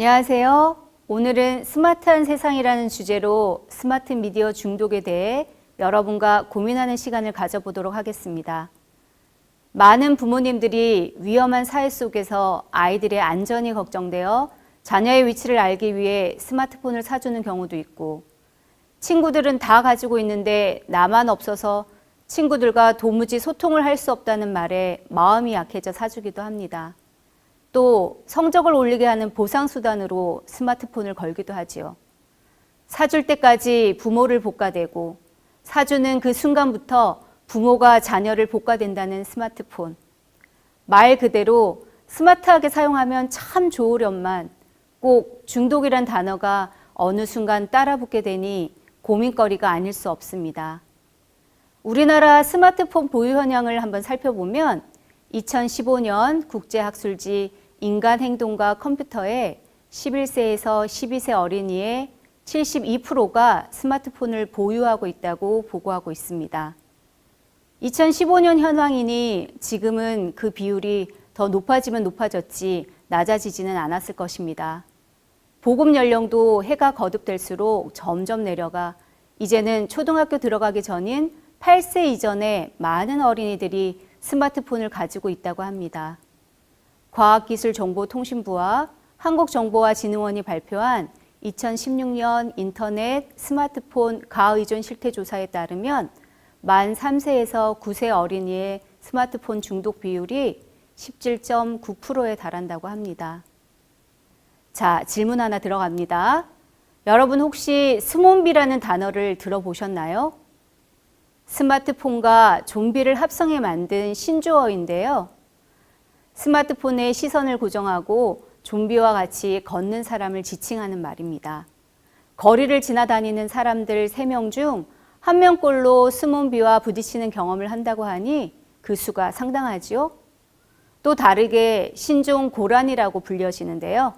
안녕하세요. 오늘은 스마트한 세상이라는 주제로 스마트 미디어 중독에 대해 여러분과 고민하는 시간을 가져보도록 하겠습니다. 많은 부모님들이 위험한 사회 속에서 아이들의 안전이 걱정되어 자녀의 위치를 알기 위해 스마트폰을 사주는 경우도 있고, 친구들은 다 가지고 있는데 나만 없어서 친구들과 도무지 소통을 할 수 없다는 말에 마음이 약해져 사주기도 합니다. 또 성적을 올리게 하는 보상 수단으로 스마트폰을 걸기도 하지요. 사줄 때까지 부모를 볶아대고 사주는 그 순간부터 부모가 자녀를 볶아댄다는 스마트폰. 말 그대로 스마트하게 사용하면 참 좋으련만 꼭 중독이란 단어가 어느 순간 따라붙게 되니 고민거리가 아닐 수 없습니다. 우리나라 스마트폰 보유 현황을 한번 살펴보면 2015년 국제학술지 인간 행동과 컴퓨터에 11세에서 12세 어린이의 72%가 스마트폰을 보유하고 있다고 보고하고 있습니다. 2015년 현황이니 지금은 그 비율이 더 높아지면 높아졌지 낮아지지는 않았을 것입니다. 보급 연령도 해가 거듭될수록 점점 내려가 이제는 초등학교 들어가기 전인 8세 이전에 많은 어린이들이 스마트폰을 가지고 있다고 합니다. 과학기술정보통신부와 한국정보화진흥원이 발표한 2016년 인터넷 스마트폰 가의존 실태조사에 따르면 만 3세에서 9세 어린이의 스마트폰 중독 비율이 17.9%에 달한다고 합니다. 자, 질문 하나 들어갑니다. 여러분 혹시 스몬비라는 단어를 들어보셨나요? 스마트폰과 좀비를 합성해 만든 신조어인데요. 스마트폰에 시선을 고정하고 좀비와 같이 걷는 사람을 지칭하는 말입니다. 거리를 지나다니는 사람들 3명 중한 명꼴로 스몬비와 부딪히는 경험을 한다고 하니 그 수가 상당하지요. 또 다르게 신종 고란이라고 불려지는데요.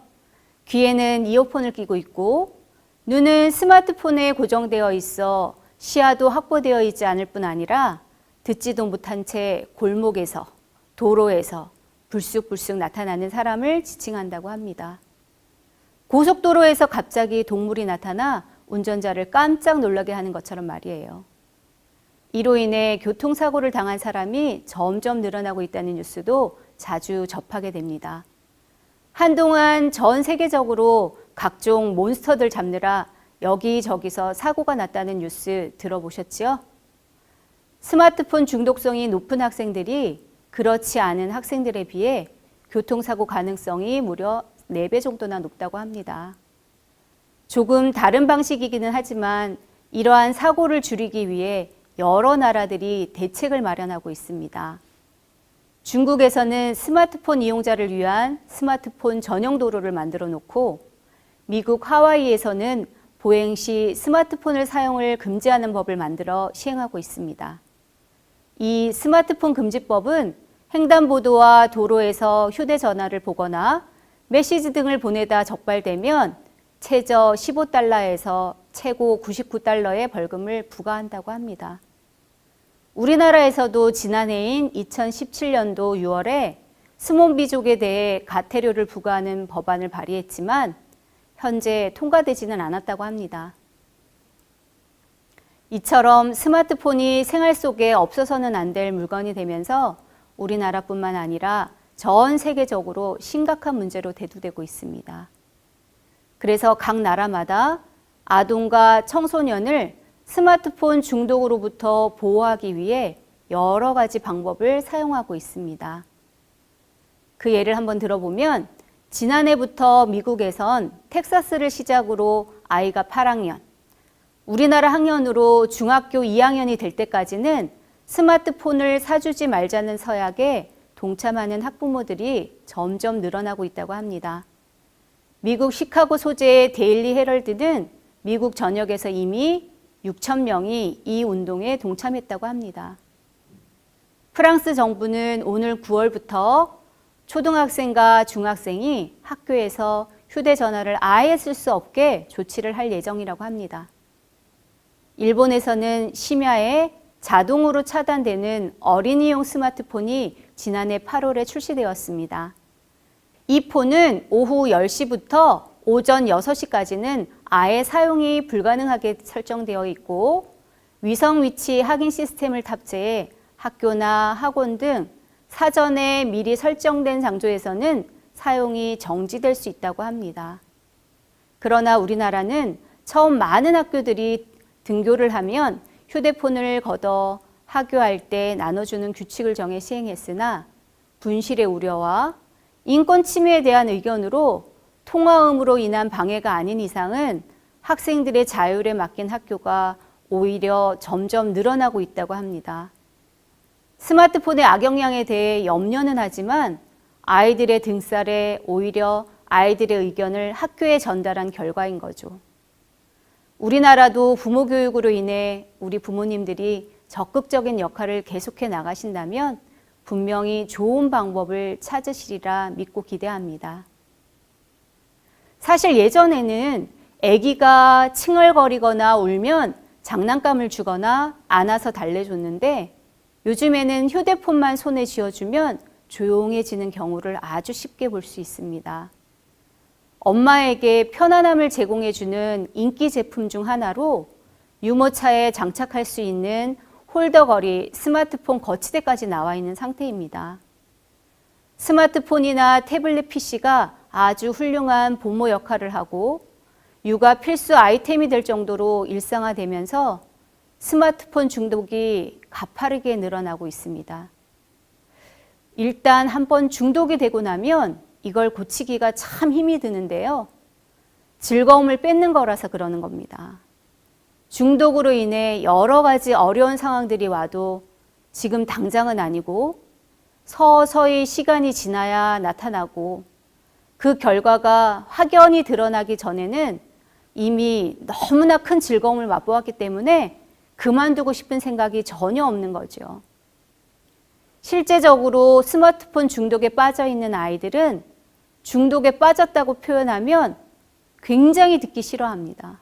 귀에는 이어폰을 끼고 있고 눈은 스마트폰에 고정되어 있어 시야도 확보되어 있지 않을 뿐 아니라 듣지도 못한 채 골목에서 도로에서 불쑥불쑥 나타나는 사람을 지칭한다고 합니다. 고속도로에서 갑자기 동물이 나타나 운전자를 깜짝 놀라게 하는 것처럼 말이에요. 이로 인해 교통사고를 당한 사람이 점점 늘어나고 있다는 뉴스도 자주 접하게 됩니다. 한동안 전 세계적으로 각종 몬스터들 잡느라 여기저기서 사고가 났다는 뉴스 들어보셨지요? 스마트폰 중독성이 높은 학생들이 그렇지 않은 학생들에 비해 교통사고 가능성이 무려 4배 정도나 높다고 합니다. 조금 다른 방식이기는 하지만 이러한 사고를 줄이기 위해 여러 나라들이 대책을 마련하고 있습니다. 중국에서는 스마트폰 이용자를 위한 스마트폰 전용 도로를 만들어 놓고 미국 하와이에서는 보행 시 스마트폰을 사용을 금지하는 법을 만들어 시행하고 있습니다. 이 스마트폰 금지법은 횡단보도와 도로에서 휴대전화를 보거나 메시지 등을 보내다 적발되면 최저 15달러에서 최고 99달러의 벌금을 부과한다고 합니다. 우리나라에서도 지난해인 2017년도 6월에 스몬비족에 대해 가태료를 부과하는 법안을 발의했지만 현재 통과되지는 않았다고 합니다. 이처럼 스마트폰이 생활 속에 없어서는 안 될 물건이 되면서 우리나라뿐만 아니라 전 세계적으로 심각한 문제로 대두되고 있습니다. 그래서 각 나라마다 아동과 청소년을 스마트폰 중독으로부터 보호하기 위해 여러 가지 방법을 사용하고 있습니다. 그 예를 한번 들어보면 지난해부터 미국에선 텍사스를 시작으로 아이가 8학년, 우리나라 학년으로 중학교 2학년이 될 때까지는 스마트폰을 사주지 말자는 서약에 동참하는 학부모들이 점점 늘어나고 있다고 합니다. 미국 시카고 소재의 데일리 헤럴드는 미국 전역에서 이미 6천 명이 이 운동에 동참했다고 합니다. 프랑스 정부는 오늘 9월부터 초등학생과 중학생이 학교에서 휴대전화를 아예 쓸 수 없게 조치를 할 예정이라고 합니다. 일본에서는 심야에 자동으로 차단되는 어린이용 스마트폰이 지난해 8월에 출시되었습니다. 이 폰은 오후 10시부터 오전 6시까지는 아예 사용이 불가능하게 설정되어 있고 위성 위치 확인 시스템을 탑재해 학교나 학원 등 사전에 미리 설정된 장소에서는 사용이 정지될 수 있다고 합니다. 그러나 우리나라는 처음 많은 학교들이 등교를 하면 휴대폰을 걷어 학교할 때 나눠주는 규칙을 정해 시행했으나 분실의 우려와 인권 침해에 대한 의견으로 통화음으로 인한 방해가 아닌 이상은 학생들의 자율에 맡긴 학교가 오히려 점점 늘어나고 있다고 합니다. 스마트폰의 악영향에 대해 염려는 하지만 아이들의 등살에 오히려 아이들의 의견을 학교에 전달한 결과인 거죠. 우리나라도 부모 교육으로 인해 우리 부모님들이 적극적인 역할을 계속해 나가신다면 분명히 좋은 방법을 찾으시리라 믿고 기대합니다. 사실 예전에는 아기가 칭얼거리거나 울면 장난감을 주거나 안아서 달래줬는데 요즘에는 휴대폰만 손에 쥐어주면 조용해지는 경우를 아주 쉽게 볼 수 있습니다. 엄마에게 편안함을 제공해주는 인기 제품 중 하나로 유모차에 장착할 수 있는 홀더거리 스마트폰 거치대까지 나와 있는 상태입니다. 스마트폰이나 태블릿 PC가 아주 훌륭한 보모 역할을 하고 육아 필수 아이템이 될 정도로 일상화되면서 스마트폰 중독이 가파르게 늘어나고 있습니다. 일단 한번 중독이 되고 나면 이걸 고치기가 참 힘이 드는데요. 즐거움을 뺏는 거라서 그러는 겁니다. 중독으로 인해 여러 가지 어려운 상황들이 와도 지금 당장은 아니고 서서히 시간이 지나야 나타나고 그 결과가 확연히 드러나기 전에는 이미 너무나 큰 즐거움을 맛보았기 때문에 그만두고 싶은 생각이 전혀 없는 거죠. 실제적으로 스마트폰 중독에 빠져 있는 아이들은 중독에 빠졌다고 표현하면 굉장히 듣기 싫어합니다.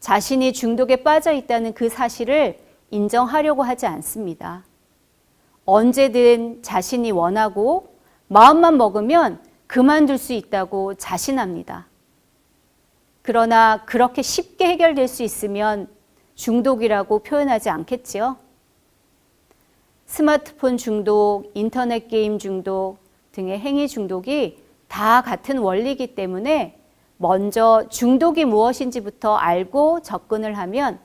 자신이 중독에 빠져 있다는 그 사실을 인정하려고 하지 않습니다. 언제든 자신이 원하고 마음만 먹으면 그만둘 수 있다고 자신합니다. 그러나 그렇게 쉽게 해결될 수 있으면 중독이라고 표현하지 않겠지요? 스마트폰 중독, 인터넷 게임 중독 등의 행위 중독이 다 같은 원리이기 때문에 먼저 중독이 무엇인지부터 알고 접근을 하면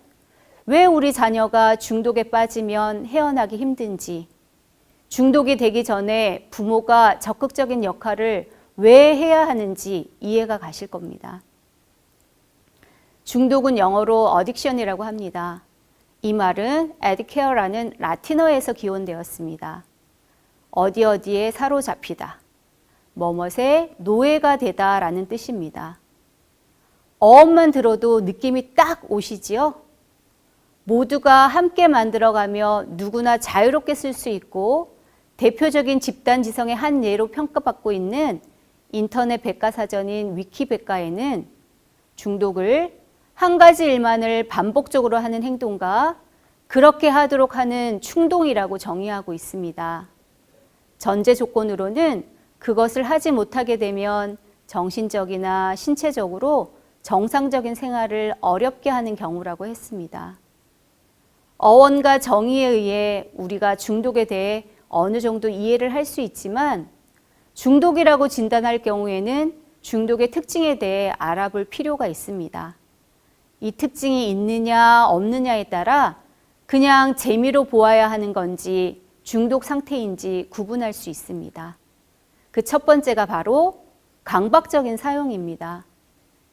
왜 우리 자녀가 중독에 빠지면 헤어나기 힘든지, 중독이 되기 전에 부모가 적극적인 역할을 왜 해야 하는지 이해가 가실 겁니다. 중독은 영어로 어딕션이라고 합니다. 이 말은 adcare라는 라틴어에서 기원되었습니다. 어디 어디에 사로잡히다. 뭐뭇의 노예가 되다라는 뜻입니다. 어업만 들어도 느낌이 딱 오시지요? 모두가 함께 만들어가며 누구나 자유롭게 쓸 수 있고 대표적인 집단 지성의 한 예로 평가받고 있는 인터넷 백과사전인 위키백과에는 중독을 한 가지 일만을 반복적으로 하는 행동과 그렇게 하도록 하는 충동이라고 정의하고 있습니다. 전제 조건으로는 그것을 하지 못하게 되면 정신적이나 신체적으로 정상적인 생활을 어렵게 하는 경우라고 했습니다. 어원과 정의에 의해 우리가 중독에 대해 어느 정도 이해를 할 수 있지만 중독이라고 진단할 경우에는 중독의 특징에 대해 알아볼 필요가 있습니다. 이 특징이 있느냐 없느냐에 따라 그냥 재미로 보아야 하는 건지 중독 상태인지 구분할 수 있습니다. 그 첫 번째가 바로 강박적인 사용입니다.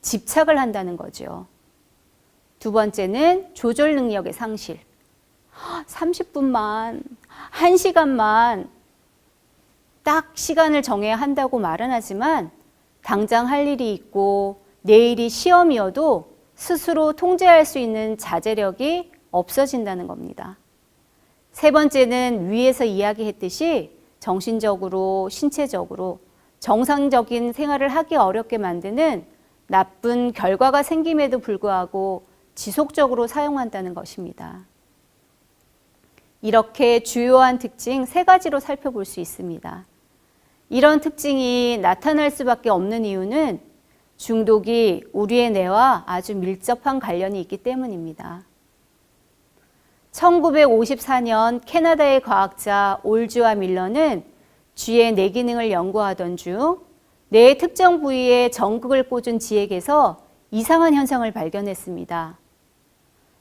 집착을 한다는 거죠. 두 번째는 조절 능력의 상실. 30분만, 1시간만 딱 시간을 정해야 한다고 말은 하지만 당장 할 일이 있고 내일이 시험이어도 스스로 통제할 수 있는 자제력이 없어진다는 겁니다. 세 번째는 위에서 이야기했듯이 정신적으로, 신체적으로 정상적인 생활을 하기 어렵게 만드는 나쁜 결과가 생김에도 불구하고 지속적으로 사용한다는 것입니다. 이렇게 주요한 특징 세 가지로 살펴볼 수 있습니다. 이런 특징이 나타날 수밖에 없는 이유는 중독이 우리의 뇌와 아주 밀접한 관련이 있기 때문입니다. 1954년 캐나다의 과학자 올주와 밀러는 쥐의 뇌 기능을 연구하던 중 뇌의 특정 부위에 전극을 꽂은 쥐에게서 이상한 현상을 발견했습니다.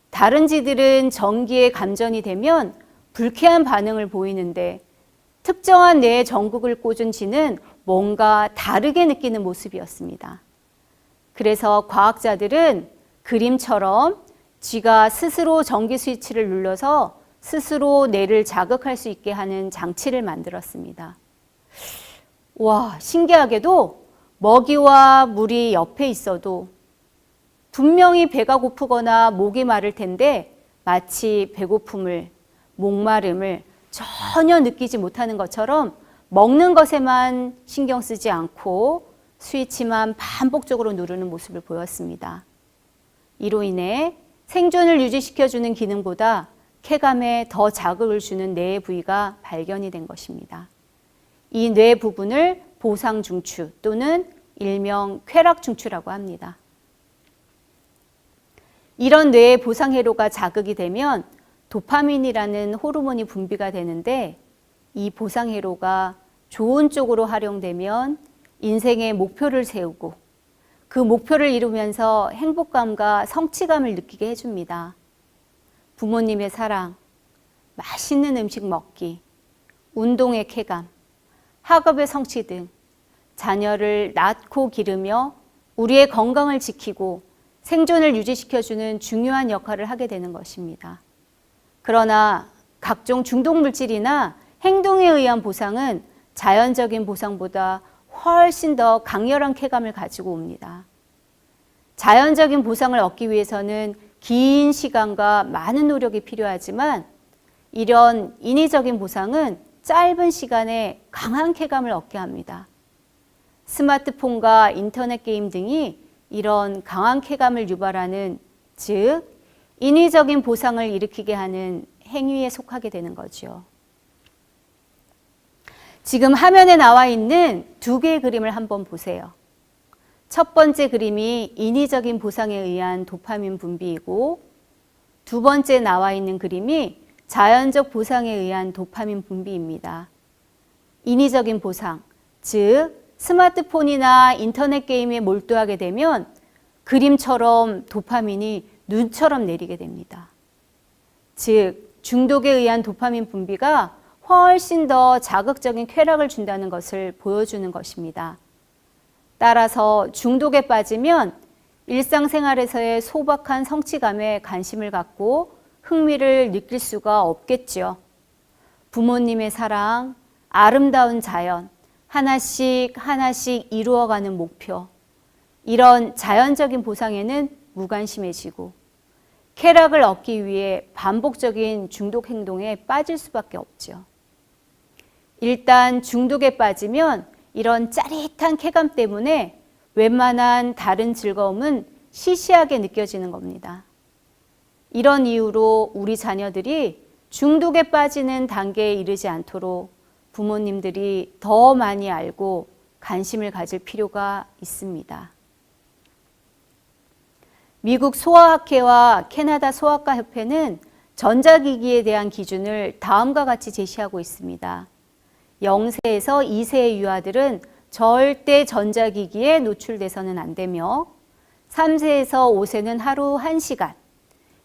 다른 쥐들은 전기에 감전이 되면 불쾌한 반응을 보이는데 특정한 뇌에 전극을 꽂은 쥐는 뭔가 다르게 느끼는 모습이었습니다. 그래서 과학자들은 그림처럼 쥐가 스스로 전기 스위치를 눌러서 스스로 뇌를 자극할 수 있게 하는 장치를 만들었습니다. 와, 신기하게도 먹이와 물이 옆에 있어도 분명히 배가 고프거나 목이 마를 텐데 마치 배고픔을, 목마름을 전혀 느끼지 못하는 것처럼 먹는 것에만 신경 쓰지 않고 스위치만 반복적으로 누르는 모습을 보였습니다. 이로 인해 생존을 유지시켜주는 기능보다 쾌감에 더 자극을 주는 뇌의 부위가 발견이 된 것입니다. 이 뇌 부분을 보상중추 또는 일명 쾌락중추라고 합니다. 이런 뇌의 보상회로가 자극이 되면 도파민이라는 호르몬이 분비가 되는데 이 보상회로가 좋은 쪽으로 활용되면 인생의 목표를 세우고 그 목표를 이루면서 행복감과 성취감을 느끼게 해줍니다. 부모님의 사랑, 맛있는 음식 먹기, 운동의 쾌감, 학업의 성취 등 자녀를 낳고 기르며 우리의 건강을 지키고 생존을 유지시켜주는 중요한 역할을 하게 되는 것입니다. 그러나 각종 중독 물질이나 행동에 의한 보상은 자연적인 보상보다 훨씬 더 강렬한 쾌감을 가지고 옵니다. 자연적인 보상을 얻기 위해서는 긴 시간과 많은 노력이 필요하지만 이런 인위적인 보상은 짧은 시간에 강한 쾌감을 얻게 합니다. 스마트폰과 인터넷 게임 등이 이런 강한 쾌감을 유발하는 즉 인위적인 보상을 일으키게 하는 행위에 속하게 되는 거죠. 지금 화면에 나와 있는 두 개의 그림을 한번 보세요. 첫 번째 그림이 인위적인 보상에 의한 도파민 분비이고 두 번째 나와 있는 그림이 자연적 보상에 의한 도파민 분비입니다. 인위적인 보상, 즉 스마트폰이나 인터넷 게임에 몰두하게 되면 그림처럼 도파민이 눈처럼 내리게 됩니다. 즉 중독에 의한 도파민 분비가 훨씬 더 자극적인 쾌락을 준다는 것을 보여주는 것입니다. 따라서 중독에 빠지면 일상생활에서의 소박한 성취감에 관심을 갖고 흥미를 느낄 수가 없겠지요. 부모님의 사랑, 아름다운 자연, 하나씩 하나씩 이루어가는 목표, 이런 자연적인 보상에는 무관심해지고 쾌락을 얻기 위해 반복적인 중독 행동에 빠질 수밖에 없죠. 일단 중독에 빠지면 이런 짜릿한 쾌감 때문에 웬만한 다른 즐거움은 시시하게 느껴지는 겁니다. 이런 이유로 우리 자녀들이 중독에 빠지는 단계에 이르지 않도록 부모님들이 더 많이 알고 관심을 가질 필요가 있습니다. 미국 소아학회와 캐나다 소아과 협회는 전자기기에 대한 기준을 다음과 같이 제시하고 있습니다. 0세에서 2세의 유아들은 절대 전자기기에 노출돼서는 안 되며 3세에서 5세는 하루 1시간,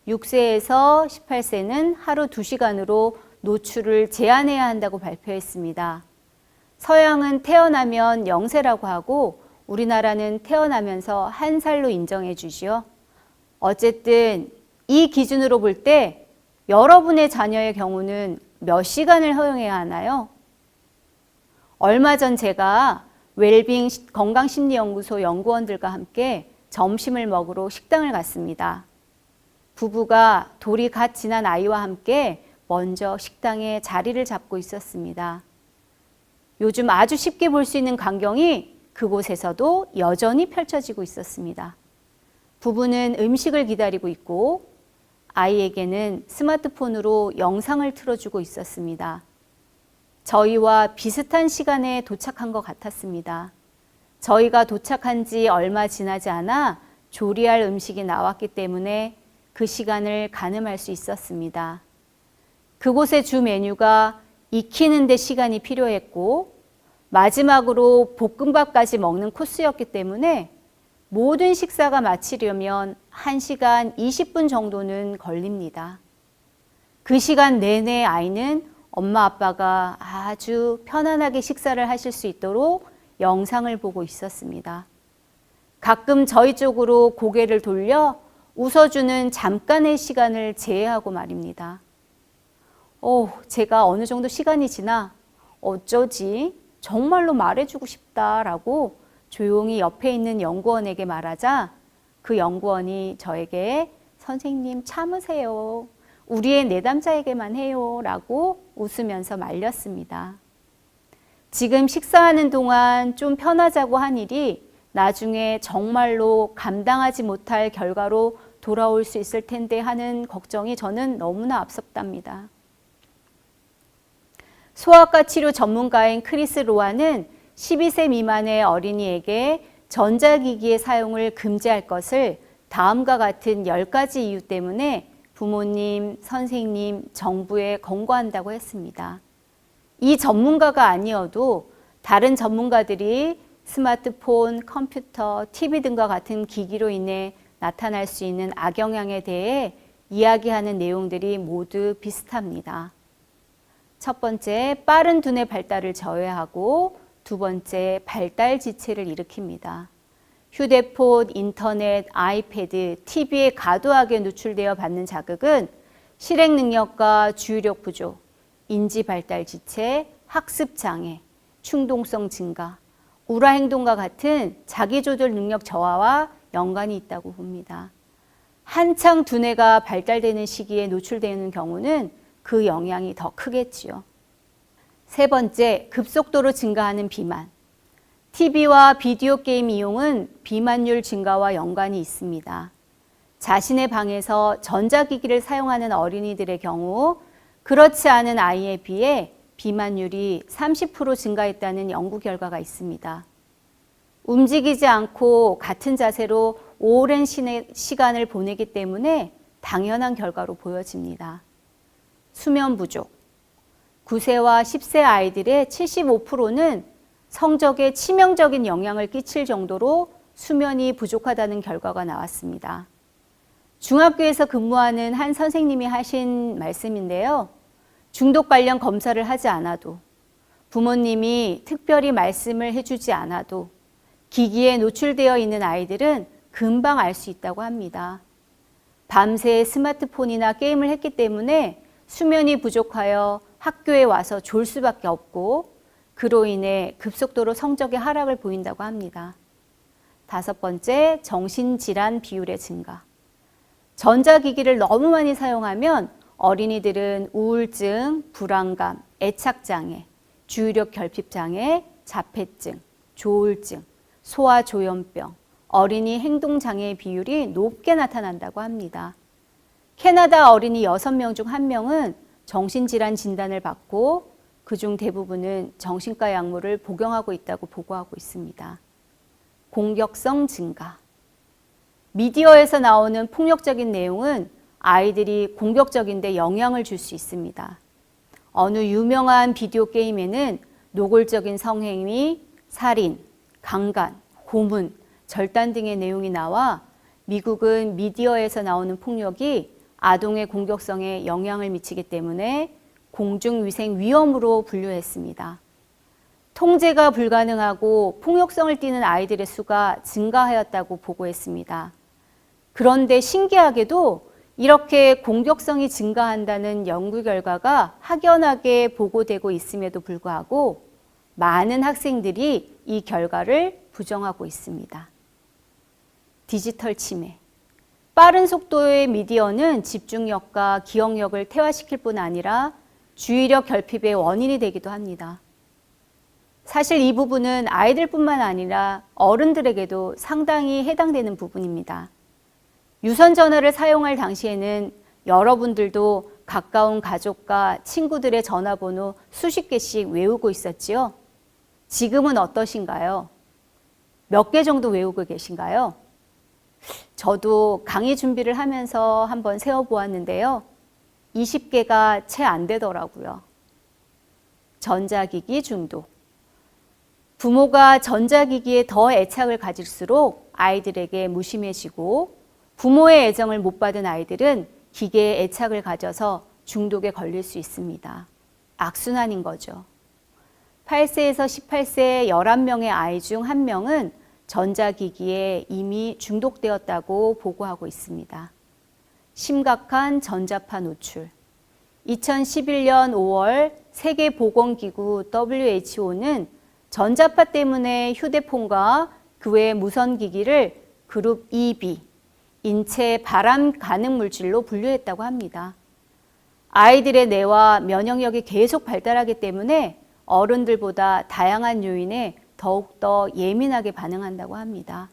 6세에서 18세는 하루 2시간으로 노출을 제한해야 한다고 발표했습니다. 서양은 태어나면 0세라고 하고 우리나라는 태어나면서 한 살로 인정해 주지요. 어쨌든 이 기준으로 볼 때 여러분의 자녀의 경우는 몇 시간을 허용해야 하나요? 얼마 전 제가 웰빙 건강심리연구소 연구원들과 함께 점심을 먹으러 식당을 갔습니다. 부부가 돌이 갓 지난 아이와 함께 먼저 식당에 자리를 잡고 있었습니다. 요즘 아주 쉽게 볼 수 있는 광경이 그곳에서도 여전히 펼쳐지고 있었습니다. 부부는 음식을 기다리고 있고 아이에게는 스마트폰으로 영상을 틀어주고 있었습니다. 저희와 비슷한 시간에 도착한 것 같았습니다. 저희가 도착한 지 얼마 지나지 않아 조리할 음식이 나왔기 때문에 그 시간을 가늠할 수 있었습니다. 그곳의 주 메뉴가 익히는 데 시간이 필요했고 마지막으로 볶음밥까지 먹는 코스였기 때문에 모든 식사가 마치려면 1시간 20분 정도는 걸립니다. 그 시간 내내 아이는 엄마 아빠가 아주 편안하게 식사를 하실 수 있도록 영상을 보고 있었습니다. 가끔 저희 쪽으로 고개를 돌려 웃어주는 잠깐의 시간을 제외하고 말입니다. 오, 제가 어느 정도 시간이 지나 어쩌지? 정말로 말해주고 싶다라고 조용히 옆에 있는 연구원에게 말하자 그 연구원이 저에게 선생님 참으세요. 우리의 내담자에게만 해요. 라고 웃으면서 말렸습니다. 지금 식사하는 동안 좀 편하자고 한 일이 나중에 정말로 감당하지 못할 결과로 돌아올 수 있을 텐데 하는 걱정이 저는 너무나 앞섭답니다. 소아과 치료 전문가인 크리스 로아는 12세 미만의 어린이에게 전자기기의 사용을 금지할 것을 다음과 같은 10가지 이유 때문에 부모님, 선생님, 정부에 권고한다고 했습니다. 이 전문가가 아니어도 다른 전문가들이 스마트폰, 컴퓨터, TV 등과 같은 기기로 인해 나타날 수 있는 악영향에 대해 이야기하는 내용들이 모두 비슷합니다. 첫 번째, 빠른 두뇌 발달을 저해하고 두 번째, 발달 지체를 일으킵니다. 휴대폰, 인터넷, 아이패드, TV에 과도하게 노출되어 받는 자극은 실행 능력과 주의력 부족, 인지 발달 지체, 학습 장애, 충동성 증가, 우라 행동과 같은 자기 조절 능력 저하와 연관이 있다고 봅니다. 한창 두뇌가 발달되는 시기에 노출되는 경우는 그 영향이 더 크겠지요. 세 번째, 급속도로 증가하는 비만. TV와 비디오 게임 이용은 비만율 증가와 연관이 있습니다. 자신의 방에서 전자기기를 사용하는 어린이들의 경우 그렇지 않은 아이에 비해 비만율이 30% 증가했다는 연구 결과가 있습니다. 움직이지 않고 같은 자세로 오랜 시간을 보내기 때문에 당연한 결과로 보여집니다. 수면 부족. 9세와 10세 아이들의 75%는 성적에 치명적인 영향을 끼칠 정도로 수면이 부족하다는 결과가 나왔습니다. 중학교에서 근무하는 한 선생님이 하신 말씀인데요. 중독 관련 검사를 하지 않아도 부모님이 특별히 말씀을 해주지 않아도 기기에 노출되어 있는 아이들은 금방 알 수 있다고 합니다. 밤새 스마트폰이나 게임을 했기 때문에 수면이 부족하여 학교에 와서 졸 수밖에 없고 그로 인해 급속도로 성적의 하락을 보인다고 합니다. 다섯 번째, 정신질환 비율의 증가. 전자기기를 너무 많이 사용하면 어린이들은 우울증, 불안감, 애착장애, 주의력 결핍장애, 자폐증, 조울증, 소아조현병, 어린이 행동장애의 비율이 높게 나타난다고 합니다. 캐나다 어린이 6명 중 1명은 정신질환 진단을 받고 그중 대부분은 정신과 약물을 복용하고 있다고 보고하고 있습니다. 공격성 증가. 미디어에서 나오는 폭력적인 내용은 아이들이 공격적인데 영향을 줄 수 있습니다. 어느 유명한 비디오 게임에는 노골적인 성행위, 살인, 강간, 고문, 절단 등의 내용이 나와 미국은 미디어에서 나오는 폭력이 아동의 공격성에 영향을 미치기 때문에 공중위생 위험으로 분류했습니다. 통제가 불가능하고 폭력성을 띠는 아이들의 수가 증가하였다고 보고했습니다. 그런데 신기하게도 이렇게 공격성이 증가한다는 연구 결과가 확연하게 보고되고 있음에도 불구하고 많은 학생들이 이 결과를 부정하고 있습니다. 디지털 치매. 빠른 속도의 미디어는 집중력과 기억력을 퇴화시킬 뿐 아니라 주의력 결핍의 원인이 되기도 합니다. 사실 이 부분은 아이들뿐만 아니라 어른들에게도 상당히 해당되는 부분입니다. 유선 전화를 사용할 당시에는 여러분들도 가까운 가족과 친구들의 전화번호 수십 개씩 외우고 있었지요. 지금은 어떠신가요? 몇 개 정도 외우고 계신가요? 저도 강의 준비를 하면서 한번 세어 보았는데요. 20개가 채 안 되더라고요. 전자기기 중독. 부모가 전자기기에 더 애착을 가질수록 아이들에게 무심해지고 부모의 애정을 못 받은 아이들은 기계에 애착을 가져서 중독에 걸릴 수 있습니다. 악순환인 거죠. 8세에서 18세 11명의 아이 중 1명은 전자기기에 이미 중독되었다고 보고하고 있습니다. 심각한 전자파 노출. 2011년 5월 세계보건기구 WHO는 전자파 때문에 휴대폰과 그 외 무선기기를 그룹 EB, 인체 발암 가능 물질로 분류했다고 합니다. 아이들의 뇌와 면역력이 계속 발달하기 때문에 어른들보다 다양한 요인에 더욱더 예민하게 반응한다고 합니다.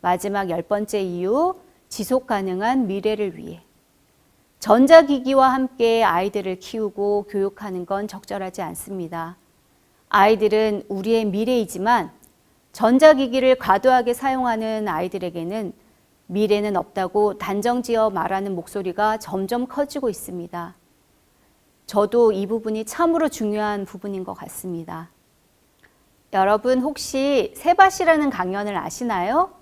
마지막 열 번째 이유, 지속 가능한 미래를 위해. 전자기기와 함께 아이들을 키우고 교육하는 건 적절하지 않습니다. 아이들은 우리의 미래이지만 전자기기를 과도하게 사용하는 아이들에게는 미래는 없다고 단정지어 말하는 목소리가 점점 커지고 있습니다. 저도 이 부분이 참으로 중요한 부분인 것 같습니다. 여러분 혹시 세바시라는 강연을 아시나요?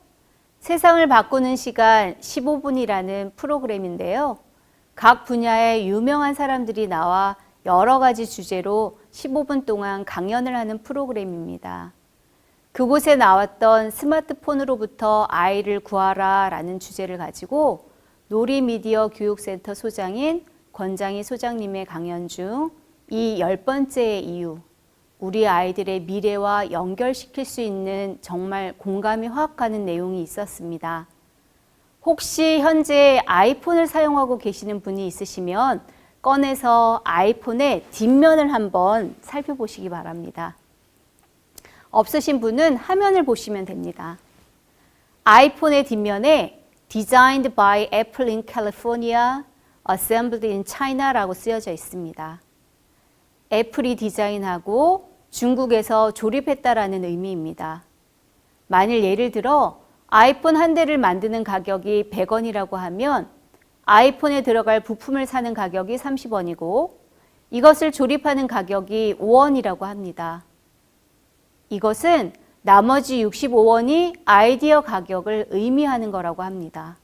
세상을 바꾸는 시간 15분이라는 프로그램인데요. 각 분야의 유명한 사람들이 나와 여러 가지 주제로 15분 동안 강연을 하는 프로그램입니다. 그곳에 나왔던 스마트폰으로부터 아이를 구하라 라는 주제를 가지고 놀이미디어 교육센터 소장인 권장희 소장님의 강연 중 이 열 번째 이유, 우리 아이들의 미래와 연결시킬 수 있는 정말 공감이 확 가는 내용이 있었습니다. 혹시 현재 아이폰을 사용하고 계시는 분이 있으시면 꺼내서 아이폰의 뒷면을 한번 살펴보시기 바랍니다. 없으신 분은 화면을 보시면 됩니다. 아이폰의 뒷면에 Designed by Apple in California, Assembled in China라고 쓰여져 있습니다. 애플이 디자인하고 중국에서 조립했다라는 의미입니다. 만일 예를 들어 아이폰 한 대를 만드는 가격이 100원이라고 하면 아이폰에 들어갈 부품을 사는 가격이 30원이고 이것을 조립하는 가격이 5원이라고 합니다. 이것은 나머지 65원이 아이디어 가격을 의미하는 거라고 합니다.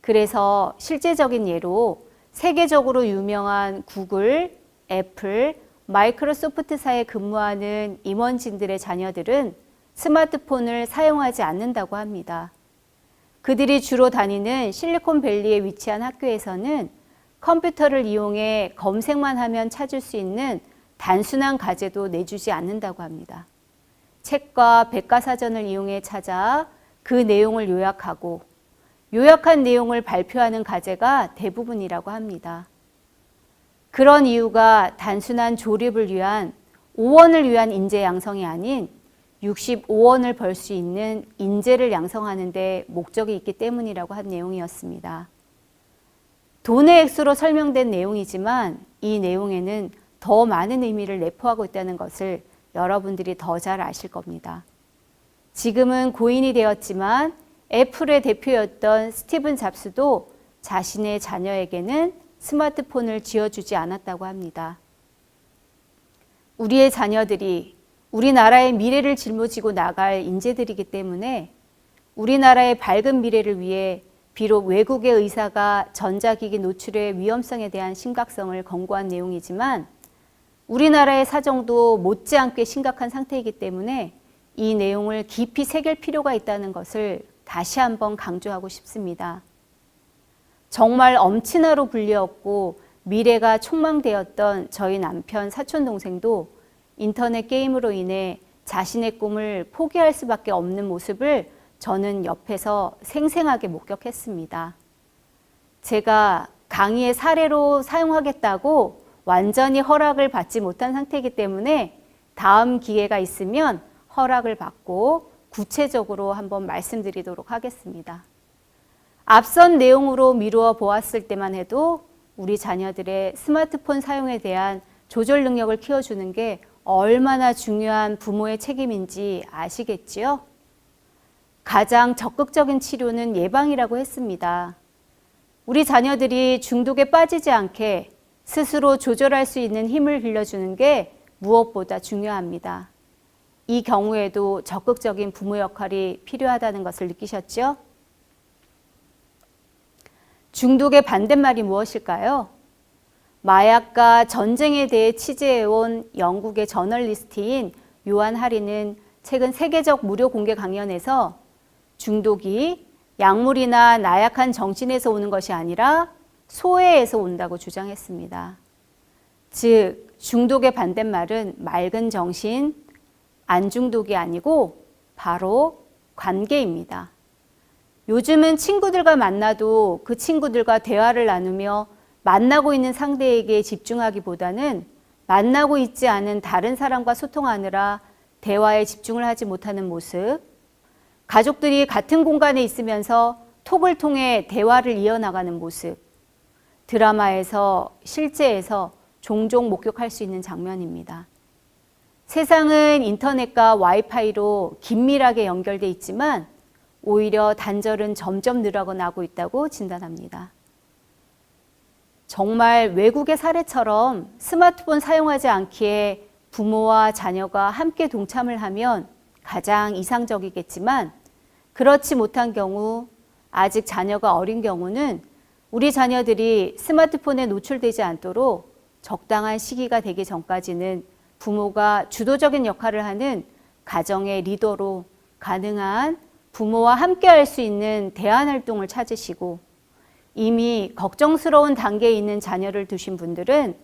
그래서 실제적인 예로 세계적으로 유명한 구글, 애플, 마이크로소프트사에 근무하는 임원진들의 자녀들은 스마트폰을 사용하지 않는다고 합니다. 그들이 주로 다니는 실리콘밸리에 위치한 학교에서는 컴퓨터를 이용해 검색만 하면 찾을 수 있는 단순한 과제도 내주지 않는다고 합니다. 책과 백과사전을 이용해 찾아 그 내용을 요약하고 요약한 내용을 발표하는 과제가 대부분이라고 합니다. 그런 이유가 단순한 조립을 위한 5원을 위한 인재 양성이 아닌 65원을 벌 수 있는 인재를 양성하는 데 목적이 있기 때문이라고 한 내용이었습니다. 돈의 액수로 설명된 내용이지만 이 내용에는 더 많은 의미를 내포하고 있다는 것을 여러분들이 더 잘 아실 겁니다. 지금은 고인이 되었지만 애플의 대표였던 스티븐 잡스도 자신의 자녀에게는 스마트폰을 쥐어주지 않았다고 합니다. 우리의 자녀들이 우리나라의 미래를 짊어지고 나갈 인재들이기 때문에 우리나라의 밝은 미래를 위해 비록 외국의 의사가 전자기기 노출의 위험성에 대한 심각성을 권고한 내용이지만 우리나라의 사정도 못지않게 심각한 상태이기 때문에 이 내용을 깊이 새길 필요가 있다는 것을 다시 한번 강조하고 싶습니다. 정말 엄친아로 불리었고 미래가 촉망되었던 저희 남편 사촌 동생도 인터넷 게임으로 인해 자신의 꿈을 포기할 수밖에 없는 모습을 저는 옆에서 생생하게 목격했습니다. 제가 강의의 사례로 사용하겠다고 완전히 허락을 받지 못한 상태이기 때문에 다음 기회가 있으면 허락을 받고 구체적으로 한번 말씀드리도록 하겠습니다. 앞선 내용으로 미루어 보았을 때만 해도 우리 자녀들의 스마트폰 사용에 대한 조절 능력을 키워주는 게 얼마나 중요한 부모의 책임인지 아시겠지요? 가장 적극적인 치료는 예방이라고 했습니다. 우리 자녀들이 중독에 빠지지 않게 스스로 조절할 수 있는 힘을 빌려주는 게 무엇보다 중요합니다. 이 경우에도 적극적인 부모 역할이 필요하다는 것을 느끼셨죠? 중독의 반대말이 무엇일까요? 마약과 전쟁에 대해 취재해온 영국의 저널리스트인 요한 하리는 최근 세계적 무료 공개 강연에서 중독이 약물이나 나약한 정신에서 오는 것이 아니라 소외에서 온다고 주장했습니다. 즉, 중독의 반대말은 맑은 정신, 안중독이 아니고 바로 관계입니다. 요즘은 친구들과 만나도 그 친구들과 대화를 나누며 만나고 있는 상대에게 집중하기보다는 만나고 있지 않은 다른 사람과 소통하느라 대화에 집중을 하지 못하는 모습, 가족들이 같은 공간에 있으면서 톡을 통해 대화를 이어나가는 모습, 드라마에서 실제에서 종종 목격할 수 있는 장면입니다. 세상은 인터넷과 와이파이로 긴밀하게 연결돼 있지만 오히려 단절은 점점 늘어나고 있다고 진단합니다. 정말 외국의 사례처럼 스마트폰 사용하지 않기에 부모와 자녀가 함께 동참을 하면 가장 이상적이겠지만 그렇지 못한 경우 아직 자녀가 어린 경우는 우리 자녀들이 스마트폰에 노출되지 않도록 적당한 시기가 되기 전까지는 부모가 주도적인 역할을 하는 가정의 리더로 가능한 부모와 함께 할 수 있는 대안 활동을 찾으시고 이미 걱정스러운 단계에 있는 자녀를 두신 분들은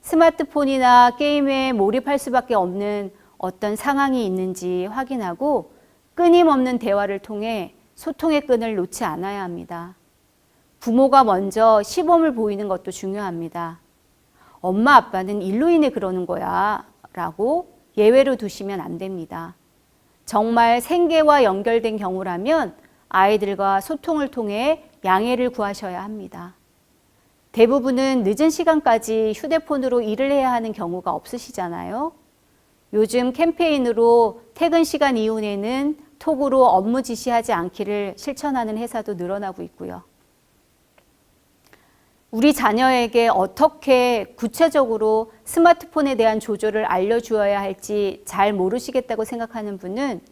스마트폰이나 게임에 몰입할 수밖에 없는 어떤 상황이 있는지 확인하고 끊임없는 대화를 통해 소통의 끈을 놓지 않아야 합니다. 부모가 먼저 시범을 보이는 것도 중요합니다. 엄마 아빠는 일로 인해 그러는 거야 라고 예외로 두시면 안 됩니다. 정말 생계와 연결된 경우라면 아이들과 소통을 통해 양해를 구하셔야 합니다. 대부분은 늦은 시간까지 휴대폰으로 일을 해야 하는 경우가 없으시잖아요. 요즘 캠페인으로 퇴근 시간 이후에는 톡으로 업무 지시하지 않기를 실천하는 회사도 늘어나고 있고요. 우리 자녀에게 어떻게 구체적으로 스마트폰에 대한 조절을 알려주어야 할지 잘 모르시겠다고 생각하는 분은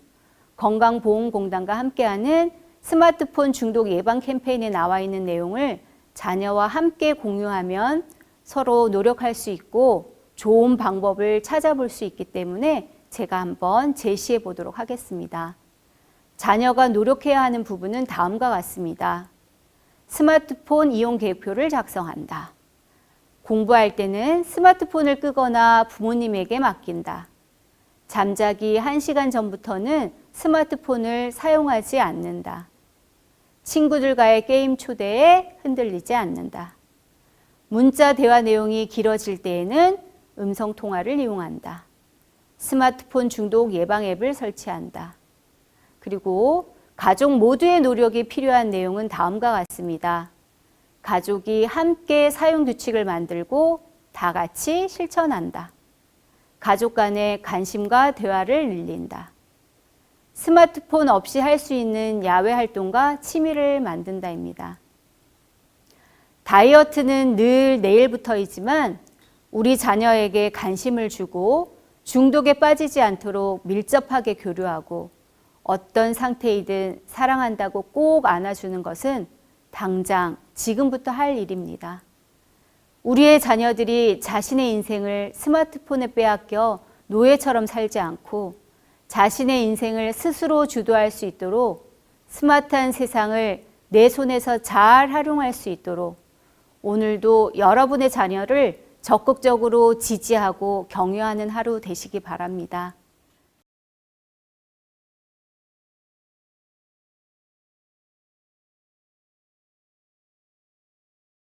건강보험공단과 함께하는 스마트폰 중독 예방 캠페인에 나와 있는 내용을 자녀와 함께 공유하면 서로 노력할 수 있고 좋은 방법을 찾아볼 수 있기 때문에 제가 한번 제시해 보도록 하겠습니다. 자녀가 노력해야 하는 부분은 다음과 같습니다. 스마트폰 이용 계획표를 작성한다. 공부할 때는 스마트폰을 끄거나 부모님에게 맡긴다. 잠자기 1시간 전부터는 스마트폰을 사용하지 않는다. 친구들과의 게임 초대에 흔들리지 않는다. 문자 대화 내용이 길어질 때에는 음성 통화를 이용한다. 스마트폰 중독 예방 앱을 설치한다. 그리고 가족 모두의 노력이 필요한 내용은 다음과 같습니다. 가족이 함께 사용 규칙을 만들고 다 같이 실천한다. 가족 간의 관심과 대화를 늘린다. 스마트폰 없이 할 수 있는 야외 활동과 취미를 만든다입니다. 다이어트는 늘 내일부터이지만 우리 자녀에게 관심을 주고 중독에 빠지지 않도록 밀접하게 교류하고 어떤 상태이든 사랑한다고 꼭 안아주는 것은 당장 지금부터 할 일입니다. 우리의 자녀들이 자신의 인생을 스마트폰에 빼앗겨 노예처럼 살지 않고 자신의 인생을 스스로 주도할 수 있도록 스마트한 세상을 내 손에서 잘 활용할 수 있도록 오늘도 여러분의 자녀를 적극적으로 지지하고 격려하는 하루 되시기 바랍니다.